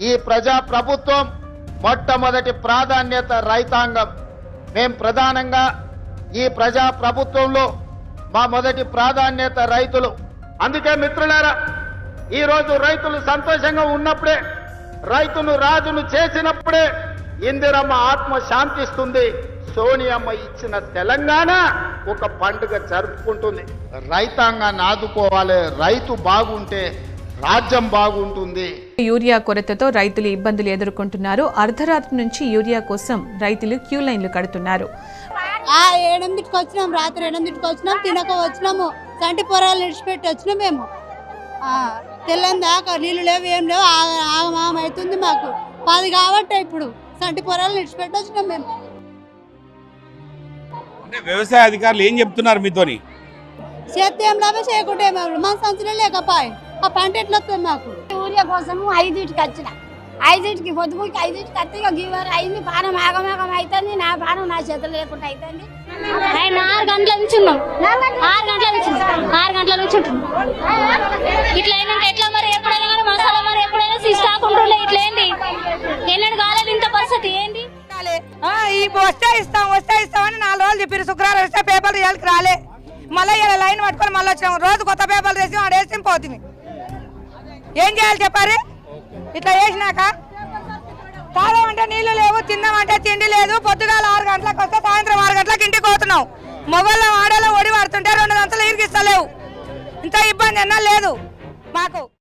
ఈ ప్రజా ప్రభుత్వం మొట్టమొదటి ప్రాధాన్యత రైతాంగం. మేం ప్రధానంగా ఈ ప్రజా ప్రభుత్వంలో మా మొదటి ప్రాధాన్యత రైతులు. అందుకే మిత్రులారా ఈరోజు రైతులు సంతోషంగా ఉన్నప్పుడే రైతును రాజును చేసినప్పుడే ఇందిరమ్మ ఆత్మ శాంతిస్తుంది. సోనియమ్మ ఇచ్చిన తెలంగాణ ఒక పండుగ జరుపుకుంటుంది. రైతాంగాన్ని ఆదుకోవాలి రైతు బాగుంటే రాజ్యం బాగుంటుంది. యూరియా కొరతతో రైతులు ఇబ్బందులు ఎదుర్కొంటున్నారు. అర్ధరాత్రి నుంచి యూరియా కోసం రైతులు క్యూ లైన్లు కడుతున్నారు. ఆ ఏడెనిమిదికి వచ్చినాం రాత్రి ఎనిమిదికి వచ్చినాం తినక వచ్చినాము సంటి పొరాలు విడిచిపెట్టి వచ్చినాం మేము. ఆ, తెల్లని దాకా నీళ్ళు లేవు ఏం లేవు ఆగ- ఆగమాగం అవుతుంది మాకు. పది కాబట్టి ఇప్పుడు సంటి పొరాలు విడిచిపెట్టి వచ్చినాం మేము. అంటే వ్యవసాయ అధికారులు ఏం చెప్తున్నారు మీతోని? ఏం లాభం చేయకుంటే? మన సంచులే లేకపోయి ఆ పంట ఎట్లా వస్తుంది మాకు? యూరియా కోసం ఐదుటికి వచ్చిన. ఐదుటికి పొద్దుగుకి ఐదుటికి వస్తే ఇక గివర్ అయింది పానం ఆగమాగం అవుతుంది నా పానం నా చేతులు లేకుండా అవుతుంది ఆయన ఆరు గంటల నుంచి ఉన్నాం ఆరు గంటల నుంచి ఆరు గంటల నుంచి ఉంటున్నాం ఇట్లా అయినాక ఎట్లా మరి? ఎప్పుడైనా కానీ మసాలా మరి ఎప్పుడైనా సిస్టాక్ ఉంటుండే ఇట్లా ఏంది? ఎన్నడు కాలేదు ఇంత పరిస్థితి. ఏంది? ఆ, ఈ వస్తే ఇస్తాం వస్తే ఇస్తామని నాలుగు రోజులు చెప్పారు శుక్రవారం వస్తే పేపర్లు ఇవాళకి రాలే. మళ్ళీ ఇలా లైన్ పట్టుకొని మళ్ళీ వచ్చినాం రోజు కొత్త పేపర్లు వేసి ఆడ వేసి పోతుంది ఏం చేయాలి చెప్పారు? ఇట్లా వేసినాక తాగమంటే నీళ్ళు లేవు తిందామంటే తిండి లేదు. పొద్దుగాల ఆరు గంటలకు వస్తే సాయంత్రం ఆరు గంటలకు ఇంటికి పోతున్నాం. మొబైల్లో ఆడలో ఒడి పడుతుంటే రెండు గంటలు ఇరికిస్తలేవు ఇంత ఇబ్బంది అన్నా లేదు మాకు.